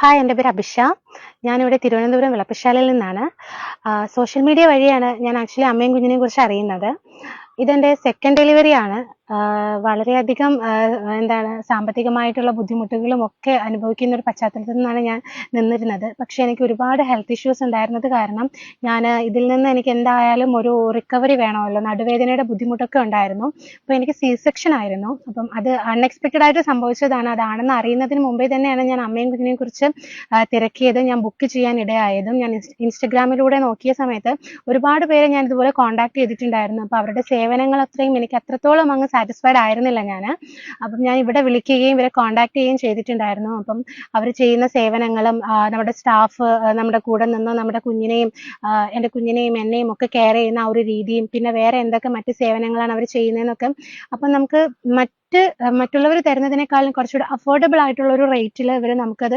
Hi എന്റെ പേര് അഭിഷ. ഞാനിവിടെ തിരുവനന്തപുരം വിളപ്പശാലയിൽ നിന്നാണ്. സോഷ്യൽ മീഡിയ വഴിയാണ് ഞാൻ ആക്ച്വലി അമ്മയും കുഞ്ഞിനെയും കുറിച്ച് അറിയുന്നത്. ഇതെന്റെ സെക്കൻഡ് ഡെലിവറി ആണ്. വളരെയധികം എന്താണ് സാമ്പത്തികമായിട്ടുള്ള ബുദ്ധിമുട്ടുകളും ഒക്കെ അനുഭവിക്കുന്ന ഒരു പശ്ചാത്തലത്തിൽ നിന്നാണ് ഞാൻ നിന്നിരുന്നത്. പക്ഷെ എനിക്ക് ഒരുപാട് ഹെൽത്ത് ഇഷ്യൂസ് ഉണ്ടായിരുന്നത് കാരണം ഞാൻ ഇതിൽ നിന്ന് എനിക്ക് എന്തായാലും ഒരു റിക്കവറി വേണമല്ലോ നടുവേദനയുടെ ബുദ്ധിമുട്ടൊക്കെ ഉണ്ടായിരുന്നു. അപ്പോൾ എനിക്ക് സി സെക്ഷൻ ആയിരുന്നു. അപ്പം അത് അൺഎക്സ്പെക്റ്റഡ് ആയിട്ട് സംഭവിച്ചതാണ്. അതാണെന്ന് അറിയുന്നതിന് മുമ്പേ തന്നെയാണ് ഞാൻ അമ്മയും കുഞ്ഞിനെയും കുറിച്ച് തിരക്കിയതും ഞാൻ ബുക്ക് ചെയ്യാൻ ഇടയായതും. ഞാൻ ഇൻസ് ഇൻസ്റ്റഗ്രാമിലൂടെ നോക്കിയ സമയത്ത് ഒരുപാട് പേരെ ഞാൻ ഇതുപോലെ കോൺടാക്ട് ചെയ്തിട്ടുണ്ടായിരുന്നു. അപ്പോൾ അവരുടെ സേവനങ്ങൾ അത്രയും എനിക്ക് അത്രത്തോളം അങ്ങ് സാറ്റിസ്ഫൈഡ് ആയിരുന്നില്ല ഞാൻ അപ്പം ഞാൻ ഇവിടെ വിളിക്കുകയും ഇവരെ കോൺടാക്ട് ചെയ്യുകയും ചെയ്തിട്ടുണ്ടായിരുന്നു. അപ്പം അവർ ചെയ്യുന്ന സേവനങ്ങളും നമ്മുടെ സ്റ്റാഫ് നമ്മുടെ കൂടെ നിന്ന് നമ്മുടെ കുഞ്ഞിനെയും എന്റെ കുഞ്ഞിനെയും എന്നെയും ഒക്കെ കെയർ ചെയ്യുന്ന ആ ഒരു രീതിയും പിന്നെ വേറെ എന്തൊക്കെ മറ്റ് സേവനങ്ങളാണ് അവർ ചെയ്യുന്നതെന്നൊക്കെ. അപ്പം നമുക്ക് മറ്റ് മറ്റുള്ളവർ തരുന്നതിനേക്കാളും കുറച്ചുകൂടി അഫോർഡബിൾ ആയിട്ടുള്ള ഒരു റേറ്റിൽ ഇവർ നമുക്കത്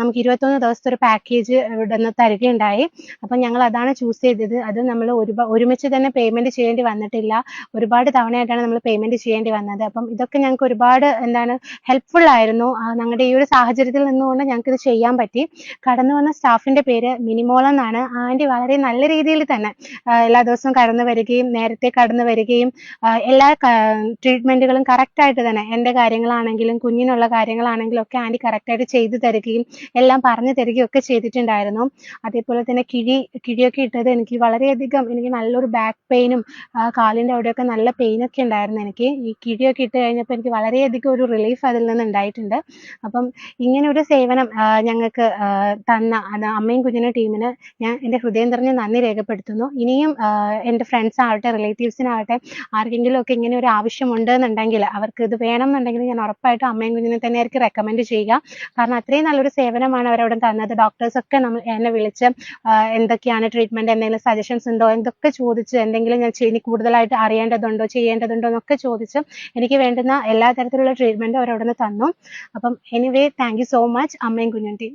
നമുക്ക് ഇരുപത്തൊന്ന് ദിവസത്തെ ഒരു പാക്കേജ് ഇവിടെ നിന്ന് തരികയുണ്ടായി. അപ്പം ഞങ്ങൾ അതാണ് ചൂസ് ചെയ്തത്. അത് നമ്മൾ ഒരുപാട് ഒരുമിച്ച് തന്നെ പേയ്മെന്റ് ചെയ്യേണ്ടി വന്നിട്ടില്ല. ഒരുപാട് തവണയായിട്ടാണ് നമ്മൾ പേയ്മെന്റ് ചെയ്യേണ്ടി വന്നത്. അപ്പം ഇതൊക്കെ ഞങ്ങൾക്ക് ഒരുപാട് എന്താണ് ഹെൽപ്ഫുൾ ആയിരുന്നു. ഞങ്ങളുടെ ഈ ഒരു സാഹചര്യത്തിൽ നിന്നുകൊണ്ട് ഞങ്ങൾക്ക് ഇത് ചെയ്യാൻ പറ്റി. കടന്നു വന്ന സ്റ്റാഫിന്റെ പേര് മിനിമോൾ എന്നാണ്. ആന്റി വളരെ നല്ല രീതിയിൽ തന്നെ എല്ലാ ദിവസവും കടന്നു വരികയും നേരത്തെ കടന്നു വരികയും എല്ലാ ട്രീറ്റ്മെന്റുകളും കറക്റ്റ് ആയിട്ട് തന്നെ എന്റെ കാര്യങ്ങളാണെങ്കിലും കുഞ്ഞിനുള്ള കാര്യങ്ങളാണെങ്കിലും ഒക്കെ ആന്റി കറക്റ്റ് ആയിട്ട് ചെയ്തു തരികയും എല്ലാം പറഞ്ഞു തരികയും ഒക്കെ ചെയ്തിട്ടുണ്ടായിരുന്നു. അതേപോലെ തന്നെ കിഴി കിഴിയൊക്കെ ഇട്ടത് എനിക്ക് വളരെയധികം എനിക്ക് നല്ലൊരു ബാക്ക് പെയിനും കാലിന്റെ അവിടെയൊക്കെ നല്ല പെയിനൊക്കെ ഉണ്ടായിരുന്നു എനിക്ക്. ഈ കിഴിയൊക്കെ ഇട്ട് കഴിഞ്ഞപ്പോൾ എനിക്ക് വളരെയധികം ഒരു റിലീഫ് അതിൽ നിന്ന് ഉണ്ടായിട്ടുണ്ട്. അപ്പം ഇങ്ങനെ ഒരു സേവനം ഞങ്ങൾക്ക് തന്ന അമ്മയും കുഞ്ഞിനും ടീമിന് ഞാൻ എന്റെ ഹൃദയം നിറഞ്ഞ നന്ദി രേഖപ്പെടുത്തുന്നു. ഇനിയും എന്റെ ഫ്രണ്ട്സ് ആവട്ടെ റിലേറ്റീവ്സിനാവട്ടെ ആർക്കെങ്കിലും ഒക്കെ ഇങ്ങനെ ഒരു ആവശ്യമുണ്ട് എന്നുണ്ടെങ്കിൽ അവർക്ക് ഇത് വേണമെന്നുണ്ടെങ്കിൽ ഞാൻ ഉറപ്പായിട്ടും അമ്മയും കുഞ്ഞിനെ തന്നെ ആയിരിക്കും റെക്കമെൻഡ് ചെയ്യുക. കാരണം അത്രയും നല്ലൊരു സേവനമാണ് അവരവിടെ തന്നത്. ഡോക്ടേഴ്സ് ഒക്കെ നമ്മൾ എന്നെ വിളിച്ച് എന്തൊക്കെയാണ് ട്രീറ്റ്മെന്റ് എന്തെങ്കിലും സജഷൻസ് ഉണ്ടോ എന്തൊക്കെ ചോദിച്ച് എന്തെങ്കിലും ഞാൻ ഇനി കൂടുതലായിട്ട് അറിയേണ്ടതുണ്ടോ ചെയ്യേണ്ടതുണ്ടോ എന്നൊക്കെ ചോദിച്ച് എനിക്ക് വേണ്ടുന്ന എല്ലാ തരത്തിലുള്ള ട്രീറ്റ്മെന്റും അവരവിടെ നിന്ന് തന്നു. അപ്പം anyway thank you so much അമ്മയും കുഞ്ഞും ടീം